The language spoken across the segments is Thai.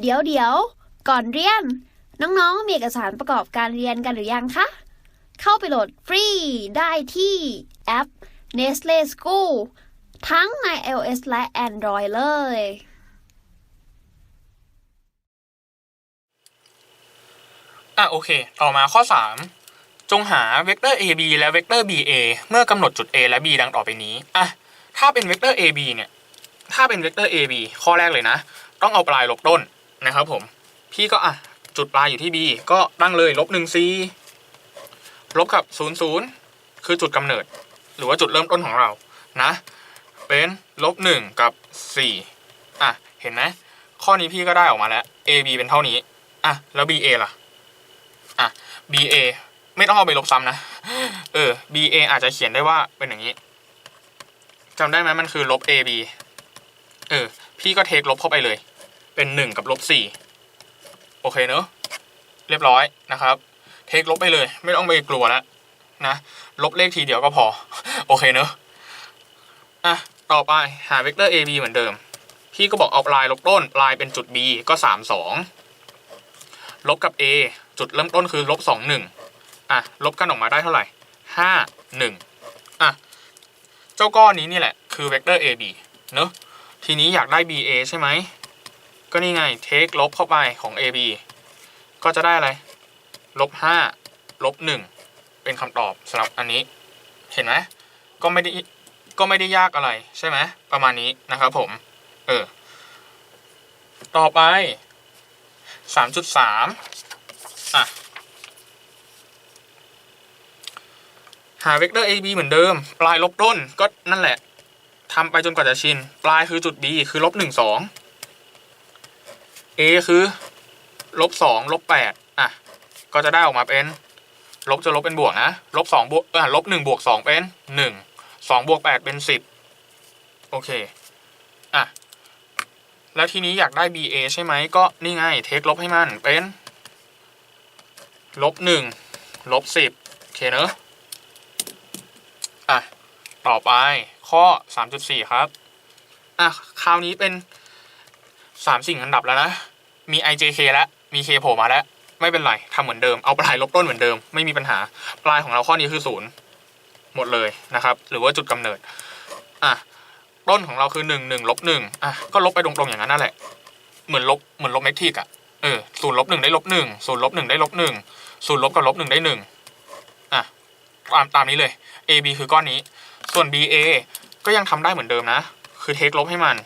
เดี๋ยวเดี๋ยว ก่อนเรียน น้องๆ มีเอกสารประกอบการเรียนกันหรือยังคะ เข้าไปโหลดฟรีได้ที่แอป Nestle School ทั้งใน iOS และ Android เลย อะโอเค ต่อมาข้อ 3 จงหาเวกเตอร์ AB และเวกเตอร์ BA เมื่อกำหนดจุด A และ B ดังต่อไปนี้ อะ ถ้าเป็นเวกเตอร์ AB เนี่ย ถ้าเป็นเวกเตอร์ AB ข้อแรกเลยนะ ต้องเอาปลายลบต้น นะครับผม พี่ก็อะจุดปลายอยู่ที่ B ก็ตั้งเลยลบหนึ่ง C ลบกับศูนย์ศูนย์คือจุดกำเนิด หรือว่าจุดเริ่มต้นของเรานะ เป็นลบหนึ่งกับสี่อะ เห็นไหมข้อนี้พี่ก็ได้ออกมาแล้ว AB เป็นเท่านี้ อะ แล้ว BA ล่ะ อะ BA ไม่ต้องเอาไปลบซ้ำนะ เออ BA อาจจะเขียนได้ว่าเป็นอย่างนี้จำได้ไหมมันคือลบ AB เออ พี่ก็เทคลบเข้าไปเลย เป็นหนึ่งกับลบสี่โอเคเนอะเรียบร้อยนะครับ เทคลบไปเลย ไม่ต้องไปกลัวแล้วนะลบเลขทีเดียวก็พอ โอเคเนอะอะต่อไปหาเวกเตอร์ AB เหมือนเดิม พี่ก็บอกเอาปลายลบต้น ปลายเป็นจุด B ก็สามสองลบกับ A จุดเริ่มต้นคือลบสองหนึ่งอะลบกันออกมาได้เท่าไหร่ห้าหนึ่งอะเจ้าก้อนนี้นี่แหละคือเวกเตอร์ AB เนอะทีนี้อยากได้ BA ใช่ไหม ก็นี่ไงเทคลบเข้าไปของ AB ก็จะได้อะไรลบห้าลบหนึ่งเป็นคำตอบสำหรับอันนี้ เห็นไหมก็ไม่ได้ก็ไม่ได้ยากอะไรใช่ไหมประมาณนี้นะครับผม เออ ต่อไปสามจุดสามอะ หาเวกเตอร์ AB เหมือนเดิม ปลายลบต้นก็นั่นแหละทำไปจนกว่าจะชิน ปลายคือจุด B คือลบหนึ่งสอง A คือลบสองลบแปดอะ ก็จะได้ออกมาเป็น ลบจะลบเป็นบวกนะลบสองบวกเอะลบหนึ่งบวกสองเป็นหนึ่งสองบวกแปดเป็นสิบโอเค อะ แล้วทีนี้อยากได้ BA ใช่ไหม ก็นี่ไง เทคลบให้มันเป็น ลบหนึ่งลบสิบโอเคเนอะอะ ต่อไปข้อ 3.4 ครับ อะ คราวนี้เป็น 3สิ่งอันดับแล้วนะ มี IJK แล้ว มี K โผล่มาแล้ว ไม่เป็นไรทำเหมือนเดิม เอาปลายลบต้นเหมือนเดิม ไม่มีปัญหา ปลายของเราข้อนี้คือศูนย์หมดเลยนะครับ หรือว่าจุดกำเนิด อะ ต้นของเราคือหนึ่งหนึ่งลบหนึ่งอะ ก็ลบไปตรงๆอย่างนั้นนั่นแหละ เหมือนลบ เหมือนลบเมทริกอะเออศูนย์ลบหนึ่งได้ลบหนึ่งศูนย์ลบหนึ่งได้ลบหนึ่งศูนย์ลบกับลบหนึ่งได้หนึ่งอะ ตามตามนี้เลย A B คือก้อนนี้ ส่วน B A ก็ยังทำได้เหมือนเดิมนะ คือเทคลบให้มัน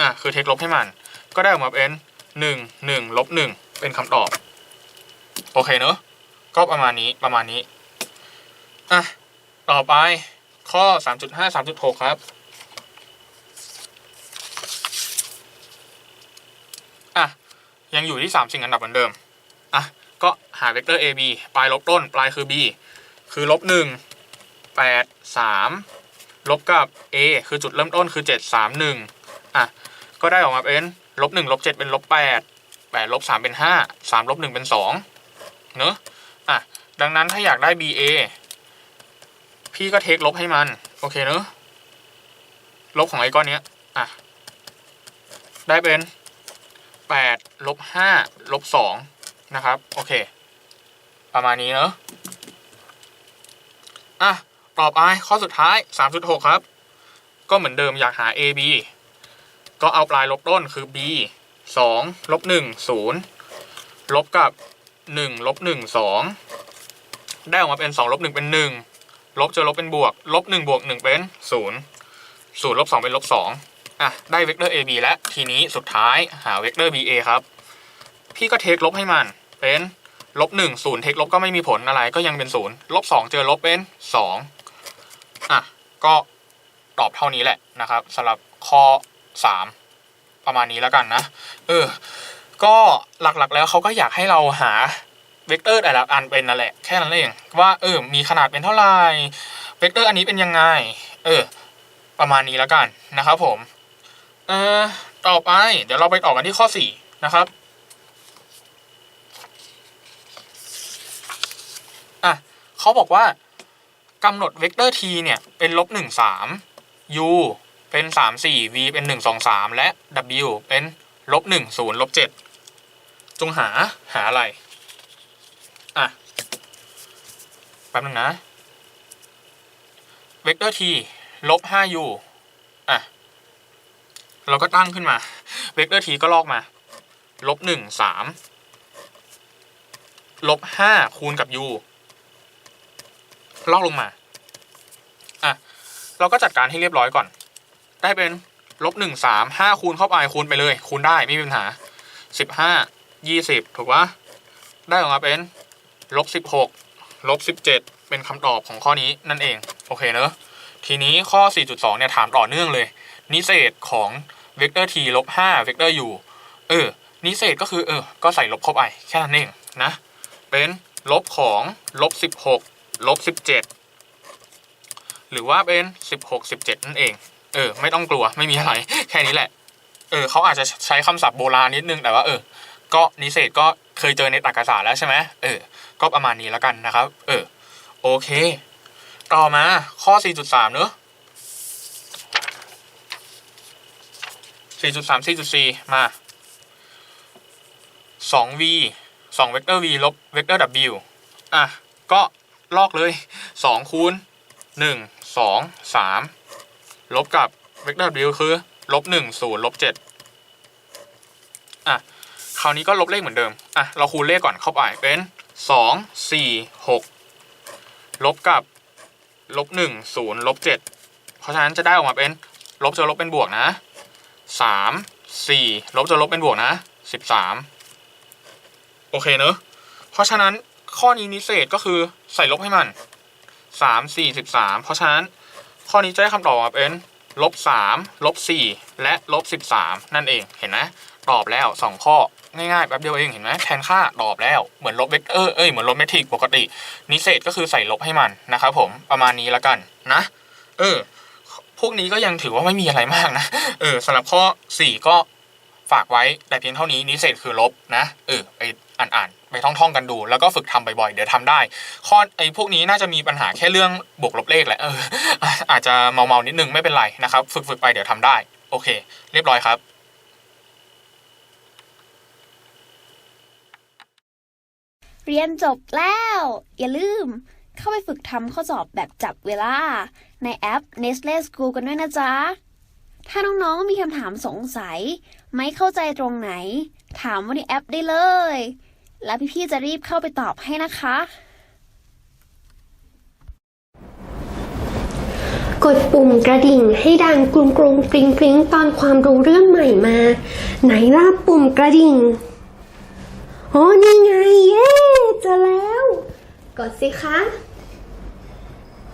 อะคือเทคลบให้มัน ก็ได้ออกมาเป็นหนึ่งหนึ่งลบหนึ่งเป็นคำตอบ โอเคเนอะก็ประมาณนี้ประมาณนี้อะต่อไปข้อ 3.5 3.6 ครับ อะ ยังอยู่ที่ 3 สิ่งอันดับเหมือนเดิม อะ ก็หาเวกเตอร์ AB ปลายลบต้น ปลายคือ B คือลบหนึ่งแปดสามลบกับ A คือจุดเริ่มต้นคือเจ็ดสามหนึ่งอะ ก็ได้ออกมาเป็นลบหนึ่งลบเจ็ดเป็นลบแปดแปดลบสามเป็นห้าสามลบหนึ่งเป็นสองเนอะอะดังนั้นถ้าอยากได้ BA พี่ก็เทคลบให้มัน โอเคเนอะลบของไอ้ก้อนเนี้ยอะได้เป็นแปดลบห้าลบสองนะครับ โอเค ประมาณนี้เนอะอะต่อไปข้อสุดท้าย 3.6 ครับ ก็เหมือนเดิมอยากหา a b ก็เอาปลายลบต้นคือ b 2ลบ1 0ลบกับ 1 ลบ 1 2 ได้ออกมาเป็น 2 ลบ 1 เป็น 1 ลบเจอลบเป็นบวก ลบ 1 บวก 1 เป็น 0 0 ลบ 2 เป็นลบ 2 อะ ได้เวกเตอร์ ab แล้ว ทีนี้สุดท้ายหาเวกเตอร์ ba ครับ พี่ก็เทคลบให้มันเป็นลบหนึ่งศูนย์เทคลบก็ไม่มีผลอะไรก็ยังเป็นศูนย์ลบสองเจอลบเป็นสองอะ ก็ตอบเท่านี้แหละนะครับสำหรับข้อ สามประมาณนี้แล้วกันนะเออก็หลักๆแล้วเขาก็อยากให้เราหาเวกเตอร์แต่ละอันเป็นนั่นแหละแค่นั้นเองว่าเออมีขนาดเป็นเท่าไหร่เวกเตอร์อันนี้เป็นยังไงเออประมาณนี้แล้วกันนะครับผมเออต่อไปเดี๋ยวเราไปต่อกันที่ข้อสี่นะครับอะเขาบอกว่ากำหนดเวกเตอร์ t เนี่ยเป็นลบหนึ่งสาม u เป็นสามสี่ v เป็นหนึ่งสองสามและ w เป็นลบหนึ่งศูนย์ลบเจ็ดจงหาหาอะไร อะ แป๊บนึงนะ เวกเตอร์ทีลบห้ายูอะ เราก็ตั้งขึ้นมา เวกเตอร์ทีก็ลอกมา ลบหนึ่งสามลบห้าคูณกับ u ลอกลงมา อะ เราก็จัดการให้เรียบร้อยก่อน ได้เป็นลบหนึ่งสามห้าคูณเข้าไปคูณไปเลย คูณได้ไม่มีปัญหาสิบห้ายี่สิบถูกปะได้ออกมาเป็นลบสิบหกลบสิบเจ็ดเป็นคำตอบของข้อนี้นั่นเอง โอเคเนอะทีนี้ข้อ 4.2 เนี่ยถามต่อเนื่องเลย นิเศษของเวกเตอร์ t ลบ5เวกเตอร์ u เออ นิเศษก็คือเออ ก็ใส่ลบเข้าไปแค่นั้นเองนะ เป็นลบของลบ16ลบ17 หรือว่าเป็น 16 17 นั่นเอง เออ ไม่ต้องกลัวไม่มีอะไร แค่นี้แหละ เออเขาอาจจะใช้คำศัพท์โบราณนิดนึงแต่ว่าเออ ก็นิเศษก็เคยเจอในตรรกศาสตร์แล้วใช่ไหมเออ ก็ประมาณนี้แล้วกันนะครับ เออ โอเค ต่อมาข้อ 4.3 เนอะ4.3 4.4 มา 2v 2เวกเตอร์ v ลบเวกเตอร์ w อะ ก็ลอกเลย 2 คูณ 1 2 3 ลบกับเวกเตอร์ w คือลบ1 0ลบ7อะ คราวนี้ก็ลบเลขเหมือนเดิม อะ เราคูณเลขก่อนเข้าไปเป็น2 4 6ลบกับลบ1 0ลบ7เพราะฉะนั้นจะได้ออกมาเป็นลบจะลบเป็นบวกนะ3 4ลบจะลบเป็นบวกนะ13โอเคเนอะเพราะฉะนั้นข้อนี้นิเศษก็คือใส่ลบให้มัน3 4 13เพราะฉะนั้น ข้อนี้จะได้คำตอบมาเป็นลบ3ลบ4และลบ13นั่นเองเห็นไหมตอบแล้ว 2 ข้อง่ายๆแป๊บเดียวเองเห็นไหมแทนค่าตอบแล้วเหมือนลบเวกเตอร์เอ้ยเหมือนลบเมทริกปกตินิเศษก็คือใส่ลบให้มันนะครับผมประมาณนี้แล้วกันนะ เออ พวกนี้ก็ยังถือว่าไม่มีอะไรมากนะเออสำหรับข้อ 4 ก็ฝากไว้แต่เพียงเท่านี้นิเศษคือลบนะเออไปอ่านๆ ไปท่องๆกันดู แล้วก็ฝึกทำบ่อยๆ เดี๋ยวทำได้ ข้อไอ้พวกนี้น่าจะมีปัญหาแค่เรื่องบวกลบเลขแหละเอออาจจะเมาๆนิดนึงไม่เป็นไรนะครับ ฝึกๆไปเดี๋ยวทำได้ โอเค เรียบร้อยครับเรียนจบแล้ว อย่าลืม เข้าไปฝึกทำข้อสอบแบบจับเวลา ในแอป Nestle School กันด้วยนะจ๊ะ ถ้าน้องๆมีคำถามสงสัย ไม่เข้าใจตรงไหน ถามว่าในแอปได้เลย แล้วพี่ๆจะรีบเข้าไปตอบให้นะคะ กดปุ่มกระดิ่งให้ดังกรุงกรุงกริงกริงตอนความรู้เรื่องใหม่มา ไหนล่ะปุ่มกระดิ่งโอ้นี่ไง เย้เจอแล้ว กดสิคะ